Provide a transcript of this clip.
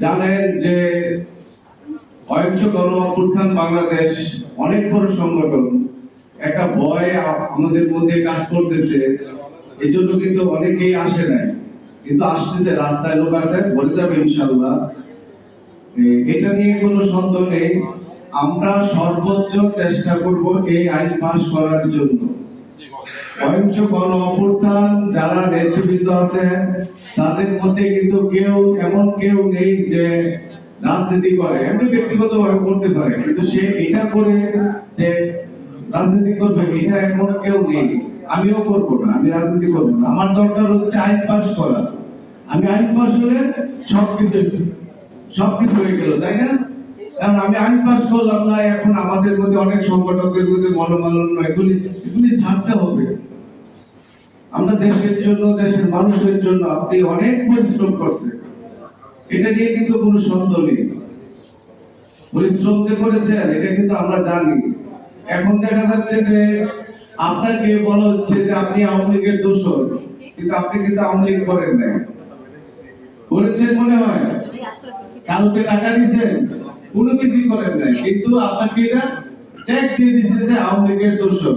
জানেন যে গণ বাংলাদেশ, অনেক বড় সংগঠন, একটা ভয় আমাদের মধ্যে কাজ করতেছে। এই জন্য কিন্তু অনেকেই আসে নাই। কিন্তু আসতেছে, রাস্তায় লোক আছে, বলে যাবে ইনশাল্লাহ এটা নিয়ে কোনো সন্দেহ নেই। আমরা সর্বোচ্চ চেষ্টা করব এই আইন পাস করার জন্য। অভ্যুত্থান যারা নেতৃবৃন্দ আছে, তাদের মধ্যে কিন্তু কেউ এমন কেউ নেই যে রাজনীতি করে, এমনি ব্যক্তিগত ভাবে করতে পারে। কিন্তু সে এটা করে যে রাজনীতি করবে, এটা এমন কেউ নেই। আমিও করব না, আমি রাজনীতি করব না। আমার দরকার হচ্ছে আইন পাস করা। আমি আইন পাস হলে সবকিছু সবকিছু হয়ে গেল, তাই না? কারণ আমি আইন পাস করলাম না, এখন আমাদের মধ্যে অনেক সংগঠকদের মধ্যে মনোমালিন্য, এগুলি এগুলি ছাড়তে হবে। আমরা দেশের জন্য, দেশের মানুষের জন্য আপনি অনেক পরিশ্রম করছেন। এটা নিয়ে কিন্তু কোনো সন্দেহ নেই। পরিশ্রম যে করেছেন, এটা কিন্তু আমরা জানি। এখন দেখা যাচ্ছে যে আপনাকে বলা হচ্ছে যে আপনি আওয়ামী লীগের দোষর, কিন্তু আপনি কিন্তু আওয়ামী লীগ করেন নাই। করেছেন মনে হয়? কাউকে টাকা দিয়েছেন, কোনো কিছুই করেন নাই। কিন্তু আপনাকে এটা ট্যাগ দিয়ে দিচ্ছে যে আওয়ামী লীগের দোষর।